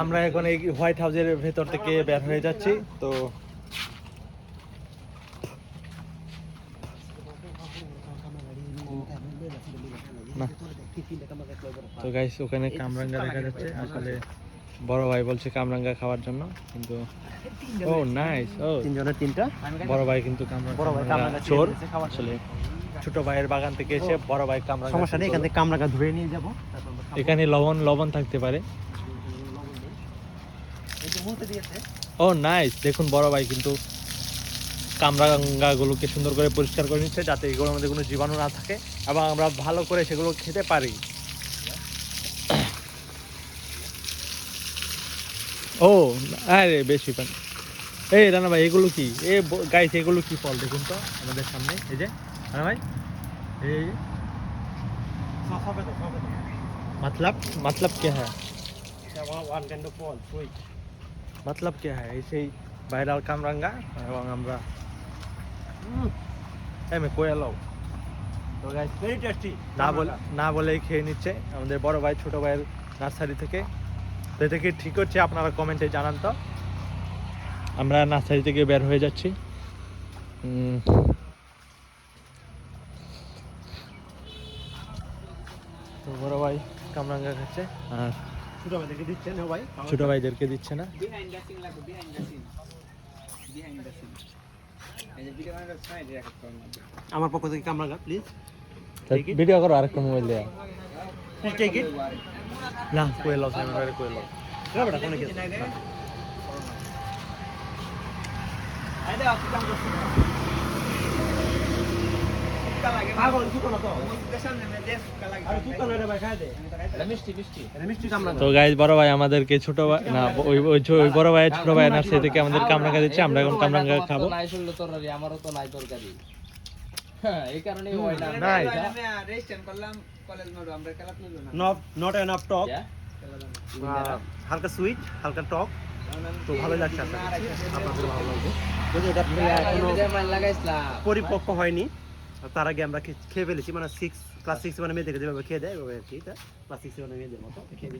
আমরা এখন এই হোয়াইট হাউসের ভেতর থেকে বের হয়ে যাচ্ছি তো তো গাইস ওখানে কামরাঙ্গা দেখা যাচ্ছে আসলে বড় ভাই বলছে কামরাঙ্গা খাওয়ার জন্য কিন্তু ও নাইস ও। তিনজনের তিনটা? বড় ভাই কিন্তু কামরাঙ্গা বড় ভাই কামরাঙ্গা চোর। আসলে ছোট ভাইয়ের বাগান থেকে এসে বড় ভাই কামরাঙ্গা সমস্যা নেই এখান থেকে কামরাঙ্গা ধুয়ে নিয়ে যাব। এখানে লবণ লবণ থাকতে পারে এই যে মুহূর্তে দিয়েছে ও নাইস দেখুন বড় ভাই কিন্তু কামরাঙ্গাগুলোকে সুন্দর করে পরিষ্কার করে নিচ্ছে যাতে এগুলোর মধ্যে কোনো জীবাণু না থাকে এবং আমরা ভালো করে সেগুলো খেতে পারি ও আরে বেশি পান এই রানা ভাই এগুলো কি এ গাইস এগুলো কি ফল দেখুন তো আমাদের সামনে এই যে রানা ভাই এই যে, এই যে সফেদ সফেদ मतलब मतलब क्या है one kind of fall sweet মতলব কে হ্যাঁ এই সেই ভাইরাল কামরাঙ্গা এবং আমরা এমএ তো না বলে না বলেই খেয়ে নিচ্ছে আমাদের বড় ভাই ছোট ভাইয়ের নার্সারি থেকে তো এটা কি ঠিক হচ্ছে আপনারা কমেন্টে জানান তো আমরা নার্সারি থেকে বের হয়ে যাচ্ছি তো বড় ভাই কামরাঙ্গা খাচ্ছে আর ছোট ভাইদেরকে দিচ্ছেন ও ভাই? ছোট ভাইদেরকে দিচ্ছে না? লাগবে আমার পক্ষ থেকে কামরাঙ্গা প্লিজ Take it. ভিডিও করো আরেকটা মোবাইল দেয়া। টেক ইট না কোয়েল লস আমি বাইরে কোয়েল লস রাবড়া কোনে গেছে আইদা আপনি কাম করছেন তো গাইজ বড় ভাই আমাদেরকে ছোট ভাই না ওই ওই বড় ভাই ছোট ভাই নার্সারি থেকে আমাদের কামরাঙ্গা দিচ্ছে আমরা এখন কামরাঙ্গা খাব নাই শুনলে তরকারি আমারও তো নাই তরকারি হ্যাঁ এই কারণে হয় না নাই। রেজিস্ট্রেশন করলাম কলেজ মোড আমরা খেলা না নট নট এনাফ টক হালকা সুইট হালকা টক তো ভালোই লাগছে আপনাদের ভালো লাগবে যদি এটা এই কোনো যে মান লাগাইছিলাম পরিপক্ক হয়নি তার আগে আমরা খেয়ে ফেলেছি মানে সিক্স ক্লাস সিক্স মানে মেয়েদেরকে যেভাবে খেয়ে দেয় ওইভাবে আর কি ক্লাস সিক্স মানে মেয়েদের মতো খেয়ে